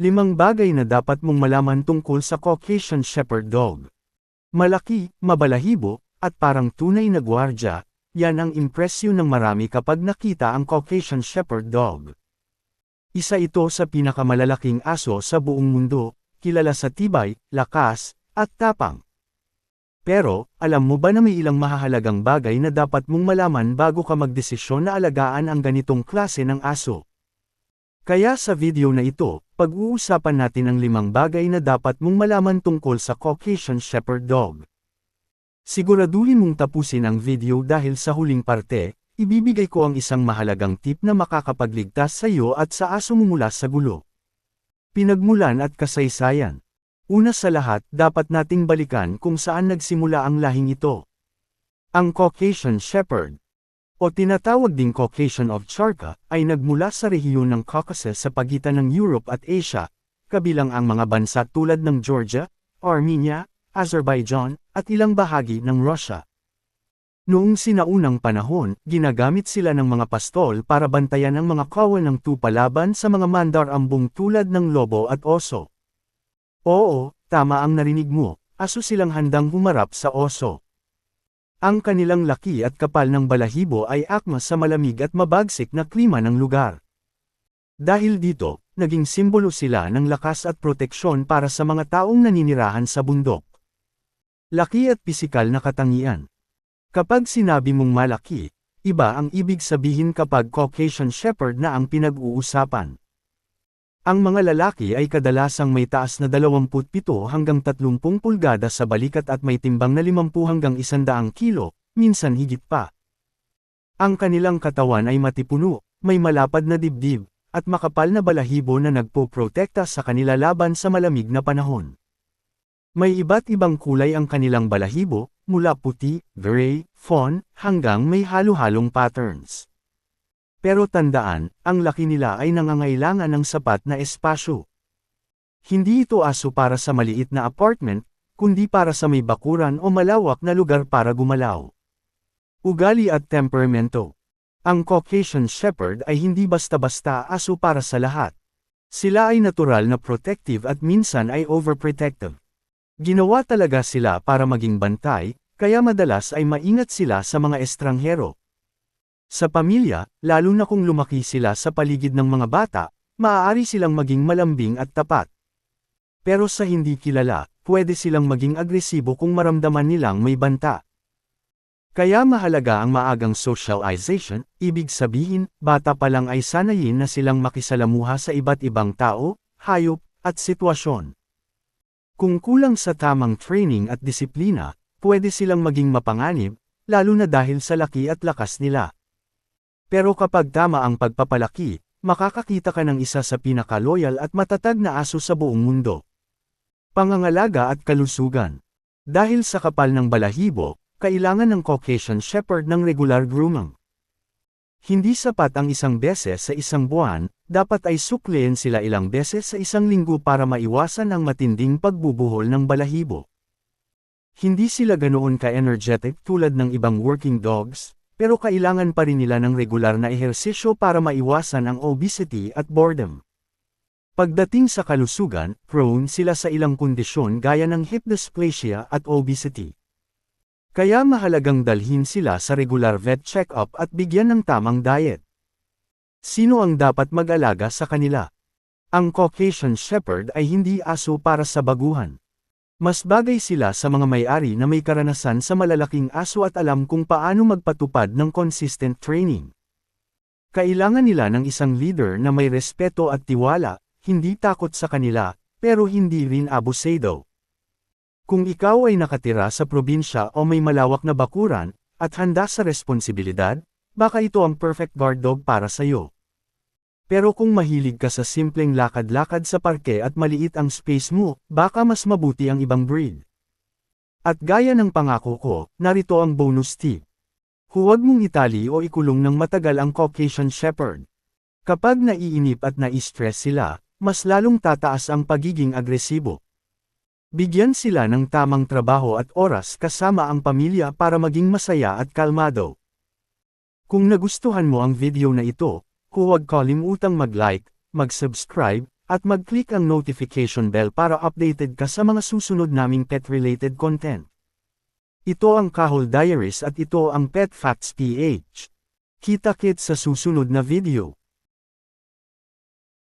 Limang bagay na dapat mong malaman tungkol sa Caucasian Shepherd Dog. Malaki, mabalahibo, at parang tunay na gwardya, yan ang impresyon ng marami kapag nakita ang Caucasian Shepherd Dog. Isa ito sa pinakamalalaking aso sa buong mundo, kilala sa tibay, lakas, at tapang. Pero, alam mo ba na may ilang mahahalagang bagay na dapat mong malaman bago ka magdesisyon na alagaan ang ganitong klase ng aso? Kaya sa video na ito, pag-uusapan natin ang limang bagay na dapat mong malaman tungkol sa Caucasian Shepherd Dog. Siguraduhin mong tapusin ang video dahil sa huling parte, ibibigay ko ang isang mahalagang tip na makakapagligtas sa iyo at sa aso mo mula sa gulo. Pinagmulan at kasaysayan. Una sa lahat, dapat nating balikan kung saan nagsimula ang lahing ito. Ang Caucasian Shepherd, o tinatawag ding Caucasian of Charka, ay nagmula sa rehiyon ng Caucasus sa pagitan ng Europe at Asia, kabilang ang mga bansa tulad ng Georgia, Armenia, Azerbaijan, at ilang bahagi ng Russia. Noong sinaunang panahon, ginagamit sila ng mga pastol para bantayan ang mga kawan ng tupa laban sa mga mandarambong tulad ng lobo at oso. Oo, tama ang narinig mo, aso silang handang humarap sa oso. Ang kanilang laki at kapal ng balahibo ay akma sa malamig at mabagsik na klima ng lugar. Dahil dito, naging simbolo sila ng lakas at proteksyon para sa mga taong naninirahan sa bundok. Laki at pisikal na katangian. Kapag sinabi mong malaki, iba ang ibig sabihin kapag Caucasian Shepherd na ang pinag-uusapan. Ang mga lalaki ay kadalasang may taas na 27 hanggang 30 pulgada sa balikat at may timbang na 50 hanggang 100 kilo, minsan higit pa. Ang kanilang katawan ay matipuno, may malapad na dibdib, at makapal na balahibo na nagpo-protekta sa kanila laban sa malamig na panahon. May iba't ibang kulay ang kanilang balahibo, mula puti, gray, fawn, hanggang may halo-halong patterns. Pero tandaan, ang laki nila ay nangangailangan ng sapat na espasyo. Hindi ito aso para sa maliit na apartment, kundi para sa may bakuran o malawak na lugar para gumalaw. Ugali at temperamento. Ang Caucasian Shepherd ay hindi basta-basta aso para sa lahat. Sila ay natural na protective at minsan ay overprotective. Ginawa talaga sila para maging bantay, kaya madalas ay maingat sila sa mga estranghero. Sa pamilya, lalo na kung lumaki sila sa paligid ng mga bata, maaari silang maging malambing at tapat. Pero sa hindi kilala, pwede silang maging agresibo kung maramdaman nilang may banta. Kaya mahalaga ang maagang socialization, ibig sabihin, bata pa lang ay sanayin na silang makisalamuha sa iba't ibang tao, hayop, at sitwasyon. Kung kulang sa tamang training at disiplina, pwede silang maging mapanganib, lalo na dahil sa laki at lakas nila. Pero kapag tama ang pagpapalaki, makakakita ka ng isa sa pinakaloyal at matatag na aso sa buong mundo. Pangangalaga at kalusugan. Dahil sa kapal ng balahibo, kailangan ng Caucasian Shepherd ng regular grooming. Hindi sapat ang isang beses sa isang buwan, dapat ay sukliin sila ilang beses sa isang linggo para maiwasan ang matinding pagbubuhol ng balahibo. Hindi sila ganoon ka-energetic tulad ng ibang working dogs, pero kailangan pa rin nila ng regular na ehersisyo para maiwasan ang obesity at boredom. Pagdating sa kalusugan, prone sila sa ilang kondisyon gaya ng hip dysplasia at obesity. Kaya mahalagang dalhin sila sa regular vet check-up at bigyan ng tamang diet. Sino ang dapat mag-alaga sa kanila? Ang Caucasian Shepherd ay hindi aso para sa baguhan. Mas bagay sila sa mga may-ari na may karanasan sa malalaking aso at alam kung paano magpatupad ng consistent training. Kailangan nila ng isang leader na may respeto at tiwala, hindi takot sa kanila, pero hindi rin abusado. Kung ikaw ay nakatira sa probinsya o may malawak na bakuran, at handa sa responsibilidad, baka ito ang perfect guard dog para sa iyo. Pero kung mahilig ka sa simpleng lakad-lakad sa parke at maliit ang space mo, baka mas mabuti ang ibang breed. At gaya ng pangako ko, narito ang bonus tip. Huwag mong itali o ikulong ng matagal ang Caucasian Shepherd. Kapag naiinip at nai-stress sila, mas lalong tataas ang pagiging agresibo. Bigyan sila ng tamang trabaho at oras kasama ang pamilya para maging masaya at kalmado. Kung nagustuhan mo ang video na ito, Huwag kalimutang mag-like, mag-subscribe, At mag-click ang notification bell para updated ka sa mga susunod naming pet-related content. Ito ang Kahol Diaries at ito ang Pet Facts PH. Kita-kit sa susunod na video.